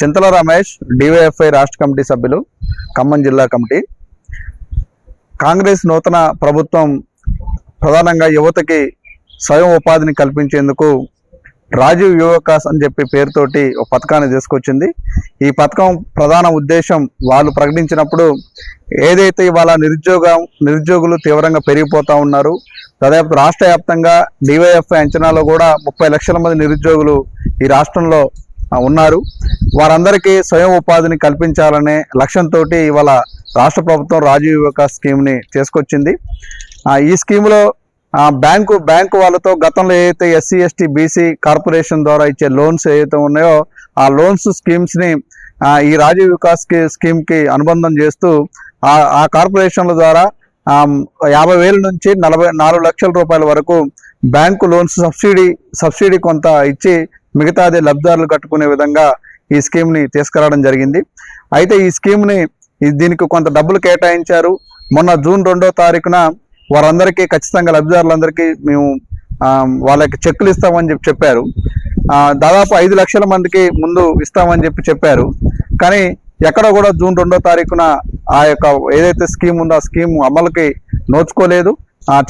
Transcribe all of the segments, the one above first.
చింతల Ramesh DYFI రాష్ట్ర committee సభ్యులు ఖమ్మం జిల్లా కమిటీ. కాంగ్రెస్ నూతన ప్రభుత్వం ప్రధానంగా యువతకి స్వయం ఉపాధిని కల్పించేందుకు రాజీవ్ యువకాస్ అని చెప్పి పేరుతోటి ఒక పథకాన్ని తీసుకొచ్చింది. ఈ పథకం ప్రధాన ఉద్దేశం వాళ్ళు ప్రకటించినప్పుడు ఏదైతే ఇవాళ నిరుద్యోగం నిరుద్యోగులు తీవ్రంగా పెరిగిపోతా ఉన్నారు దాదాపు రాష్ట్ర వ్యాప్తంగా డివైఎఫ్ఐ అంచనాలో కూడా ముప్పై లక్షల మంది నిరుద్యోగులు ఈ రాష్ట్రంలో ఉన్నారు. వారందరికీ స్వయం ఉపాధిని కల్పించాలనే లక్ష్యంతో ఇవాళ రాష్ట్ర ప్రభుత్వం రాజీవ్ వికాస్ స్కీమ్ని తీసుకొచ్చింది ఈ స్కీమ్లో బ్యాంకు బ్యాంకు వాళ్ళతో గతంలో ఏదైతే ఎస్సీ ఎస్టీ బీసీ కార్పొరేషన్ ద్వారా ఇచ్చే లోన్స్ ఏవైతే ఉన్నాయో ఆ లోన్స్ స్కీమ్స్ని ఈ రాజీవ్ వికాస్ స్కీమ్కి అనుబంధం చేస్తూ ఆ కార్పొరేషన్ల ద్వారా యాభై వేల నుంచి నలభై నాలుగు లక్షల రూపాయల వరకు బ్యాంకు లోన్స్ సబ్సిడీ సబ్సిడీ కొంత ఇచ్చి మిగతాది లబ్ధిదారులు కట్టుకునే విధంగా ఈ స్కీమ్ని తీసుకురావడం జరిగింది. అయితే ఈ స్కీమ్ని దీనికి కొంత డబ్బులు కేటాయించారు. మొన్న జూన్ రెండో తారీఖున వారందరికీ ఖచ్చితంగా లబ్ధిదారులందరికీ మేము వాళ్ళకి చెక్కులు ఇస్తామని చెప్పి చెప్పారు. దాదాపు ఐదు లక్షల మందికి ముందు ఇస్తామని చెప్పి చెప్పారు. కానీ ఎక్కడ కూడా జూన్ రెండో తారీఖున ఆ యొక్క ఏదైతే స్కీమ్ ఉందో ఆ స్కీమ్ అమలుకి నోచుకోలేదు.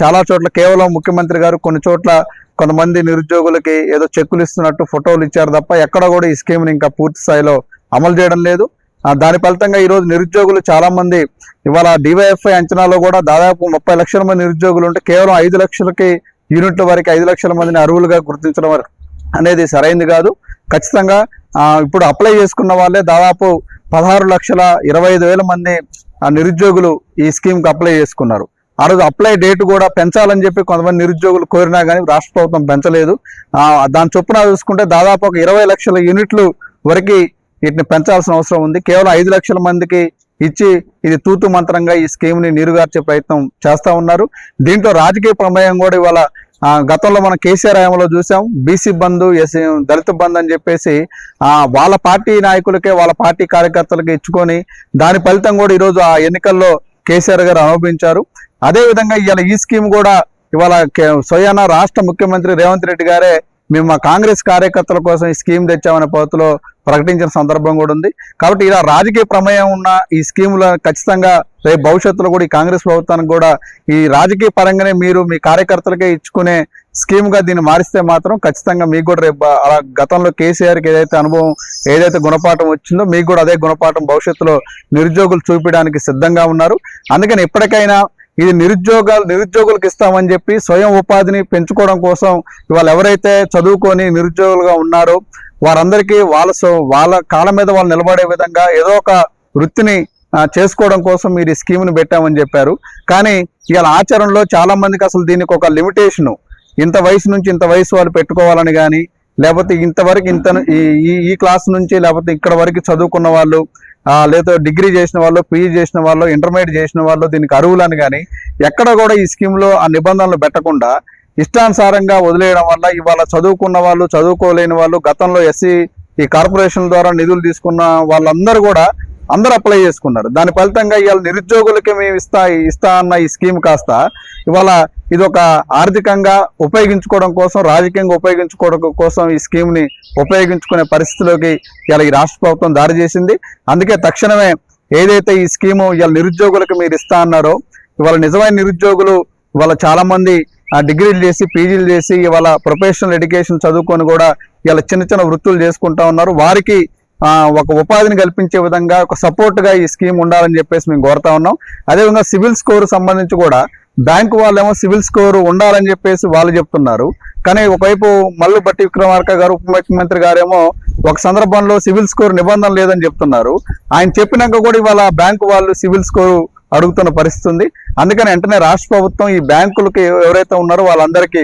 చాలా చోట్ల కేవలం ముఖ్యమంత్రి గారు కొన్ని చోట్ల కొంతమంది నిరుద్యోగులకి ఏదో చెక్కులు ఇస్తున్నట్టు ఫోటోలు ఇచ్చారు తప్ప ఎక్కడ కూడా ఈ స్కీమ్ని ఇంకా పూర్తి స్థాయిలో అమలు చేయడం లేదు. దాని ఫలితంగా ఈరోజు నిరుద్యోగులు చాలామంది ఇవాళ డివైఎఫ్ఐ అంచనాలో కూడా దాదాపు ముప్పై లక్షల మంది నిరుద్యోగులు ఉంటే కేవలం ఐదు లక్షలకి యూనిట్ల వరకు ఐదు లక్షల మందిని అరువులుగా గుర్తించడం అనేది సరైంది కాదు. ఖచ్చితంగా ఇప్పుడు అప్లై చేసుకున్న వాళ్ళే దాదాపు పదహారు లక్షల ఇరవై ఐదు వేల మంది ఆ, నిరుద్యోగులు ఈ స్కీమ్కి అప్లై చేసుకున్నారు. ఆ రోజు అప్లై డేట్ కూడా పెంచాలని చెప్పి కొంతమంది నిరుద్యోగులు కోరినా కానీ రాష్ట్ర ప్రభుత్వం పెంచలేదు. దాని చొప్పున చూసుకుంటే దాదాపు ఒక ఇరవై లక్షల యూనిట్లు వరకు వీటిని పెంచాల్సిన అవసరం ఉంది. కేవలం ఐదు లక్షల మందికి ఇచ్చి ఇది తూతు మంత్రంగా ఈ స్కీమ్ని నీరుగార్చే ప్రయత్నం చేస్తూ ఉన్నారు. దీంట్లో రాజకీయ ప్రమేయం కూడా ఇవాళ గతంలో మనం కేసీఆర్ హయాంలో చూసాం. బీసీ బంధు ఎస్ దళిత బంధు అని చెప్పేసి వాళ్ళ పార్టీ నాయకులకే వాళ్ళ పార్టీ కార్యకర్తలకి ఇచ్చుకొని దాని ఫలితం కూడా ఈరోజు ఆ ఎన్నికల్లో కేసీఆర్ గారు అనుభవించారు అదే విధంగా ఇవాళ ఈ స్కీమ్ కూడా ఇవాళ స్వయాన రాష్ట్ర ముఖ్యమంత్రి రేవంత్ రెడ్డి గారే మేము మా కాంగ్రెస్ కార్యకర్తల కోసం ఈ స్కీమ్ తెచ్చామనే పద్ధతిలో ప్రకటించిన సందర్భం కూడా ఉంది. కాబట్టి ఇలా రాజకీయ ప్రమేయం ఉన్న ఈ స్కీముల ఖచ్చితంగా రేపు భవిష్యత్తులో కూడా ఈ కాంగ్రెస్ ప్రభుత్వానికి కూడా ఈ రాజకీయ పరంగానే మీరు మీ కార్యకర్తలకే ఇచ్చుకునే స్కీమ్గా దీన్ని మారిస్తే మాత్రం ఖచ్చితంగా మీకు కూడా రేపు అలా గతంలో కేసీఆర్కి ఏదైతే అనుభవం ఏదైతే గుణపాఠం వచ్చిందో మీకు కూడా అదే గుణపాఠం భవిష్యత్తులో నిరుద్యోగులు చూపించడానికి సిద్ధంగా ఉన్నారు. అందుకని ఎప్పటికైనా ఇది నిరుద్యోగాలు నిరుద్యోగులకు ఇస్తామని చెప్పి స్వయం ఉపాధిని పెంచుకోవడం కోసం ఇవాళ ఎవరైతే చదువుకొని నిరుద్యోగులుగా ఉన్నారో వారందరికీ వాళ్ళ సో- వాళ్ళ కాళ్ళ మీద వాళ్ళు నిలబడే విధంగా ఏదో ఒక వృత్తిని చేసుకోవడం కోసం మీరు ఈ స్కీమ్ని పెట్టామని చెప్పారు. కానీ ఇవాళ ఆచరణలో చాలా మందికి అసలు దీనికి ఒక లిమిటేషను. ఇంత వయసు నుంచి ఇంత వయసు వాళ్ళు పెట్టుకోవాలని కానీ లేకపోతే ఇంతవరకు ఇంత ఈ ఈ- ఈ క్లాస్ నుంచి లేకపోతే ఇక్కడ వరకు చదువుకున్న వాళ్ళు లేదా డిగ్రీ చేసిన వాళ్ళు పీజీ చేసిన వాళ్ళు ఇంటర్మీడియట్ చేసిన వాళ్ళు దీనికి అర్హులని కానీ ఎక్కడ కూడా ఈ స్కీమ్లో ఆ నిబంధనలు పెట్టకుండా ఇష్టానుసారంగా వదిలేయడం వల్ల ఇవాళ చదువుకున్న వాళ్ళు చదువుకోలేని వాళ్ళు గతంలో ఎస్సీ ఈ కార్పొరేషన్ ద్వారా నిధులు తీసుకున్న వాళ్ళందరూ కూడా అందరూ అప్లై చేసుకున్నారు. దాని ఫలితంగా ఇవాళ నిరుద్యోగులకి మేము ఇస్తా ఇస్తా అన్న ఈ స్కీమ్ కాస్త ఇవాళ ఇది ఒక ఆర్థికంగా ఉపయోగించుకోవడం కోసం రాజకీయంగా ఉపయోగించుకోవడం కోసం ఈ స్కీమ్ని ఉపయోగించుకునే పరిస్థితిలోకి ఇలా ఈ రాష్ట్ర ప్రభుత్వం దారి చేసింది. అందుకే తక్షణమే ఏదైతే ఈ స్కీము ఇవాళ నిరుద్యోగులకు మీరు ఇస్తా అన్నారో ఇవాళ నిజమైన నిరుద్యోగులు ఇవాళ చాలామంది డిగ్రీలు చేసి పీజీలు చేసి ఇవాళ ప్రొఫెషనల్ ఎడ్యుకేషన్ చదువుకొని కూడా ఇలా చిన్న చిన్న వృత్తులు చేసుకుంటా ఉన్నారు. వారికి ఒక ఉపాధిని కల్పించే విధంగా ఒక సపోర్ట్గా ఈ స్కీమ్ ఉండాలని చెప్పేసి మేము కోరుతా ఉన్నాం. అదేవిధంగా సివిల్ స్కోర్ సంబంధించి కూడా బ్యాంకు వాళ్ళేమో సివిల్ స్కోర్ ఉండాలని చెప్పేసి వాళ్ళు చెప్తున్నారు. కానీ ఒకవైపు మల్లు బట్టి విక్రమార్క గారు ఉప ముఖ్యమంత్రి గారేమో ఒక సందర్భంలో సివిల్ స్కోర్ నిబంధన లేదని చెప్తున్నారు. ఆయన చెప్పినాక కూడా ఇవాళ బ్యాంకు వాళ్ళు సివిల్ స్కోరు అడుగుతున్న పరిస్థితి ఉంది అందుకని వెంటనే రాష్ట్ర ప్రభుత్వం ఈ బ్యాంకులకి ఎవరైతే ఉన్నారో వాళ్ళందరికీ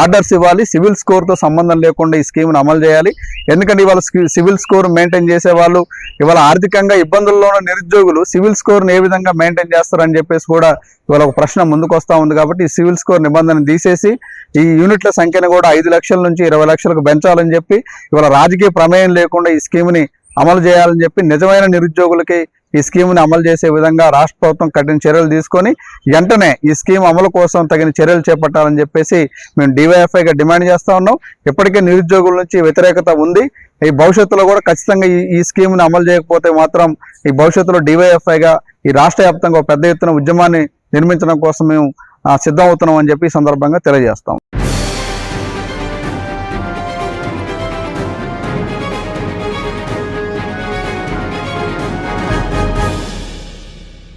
ఆర్డర్స్ ఇవ్వాలి. సివిల్ స్కోర్తో సంబంధం లేకుండా ఈ స్కీమ్ను అమలు చేయాలి. ఎందుకంటే ఇవాళ సివిల్ స్కోర్ మెయింటైన్ చేసే వాళ్ళు ఇవాళ ఆర్థికంగా ఇబ్బందుల్లో ఉన్న నిరుద్యోగులు సివిల్ స్కోర్ని ఏ విధంగా మెయింటైన్ చేస్తారని చెప్పేసి కూడా ఇవాళ ఒక ప్రశ్న ముందుకు వస్తూ ఉంది కాబట్టి ఈ సివిల్ స్కోర్ నిబంధన తీసేసి ఈ యూనిట్ల సంఖ్యను కూడా ఐదు లక్షల నుంచి ఇరవై లక్షలకు పెంచాలని చెప్పి ఇవాళ రాజకీయ ప్రమేయం లేకుండా ఈ స్కీమ్ని అమలు చేయాలని చెప్పి నిజమైన నిరుద్యోగులకి ఈ స్కీమ్ని అమలు చేసే విధంగా రాష్ట్ర ప్రభుత్వం కఠిన చర్యలు తీసుకొని వెంటనే ఈ స్కీమ్ అమలు కోసం తగిన చర్యలు చేపట్టాలని చెప్పేసి మేము డివైఎఫ్ఐగా డిమాండ్ చేస్తూ ఉన్నాం. ఇప్పటికే నిరుద్యోగుల నుంచి వ్యతిరేకత ఉంది. ఈ భవిష్యత్తులో కూడా ఖచ్చితంగా ఈ ఈ స్కీమ్ని అమలు చేయకపోతే మాత్రం ఈ భవిష్యత్తులో డివైఎఫ్ఐగా ఈ రాష్ట్ర వ్యాప్తంగా ఒక పెద్ద ఎత్తున ఉద్యమాన్ని నిర్మించడం కోసం మేము సిద్ధమవుతున్నాం సిద్ధం అవుతున్నాం అని చెప్పి ఈ సందర్భంగా తెలియజేస్తాం.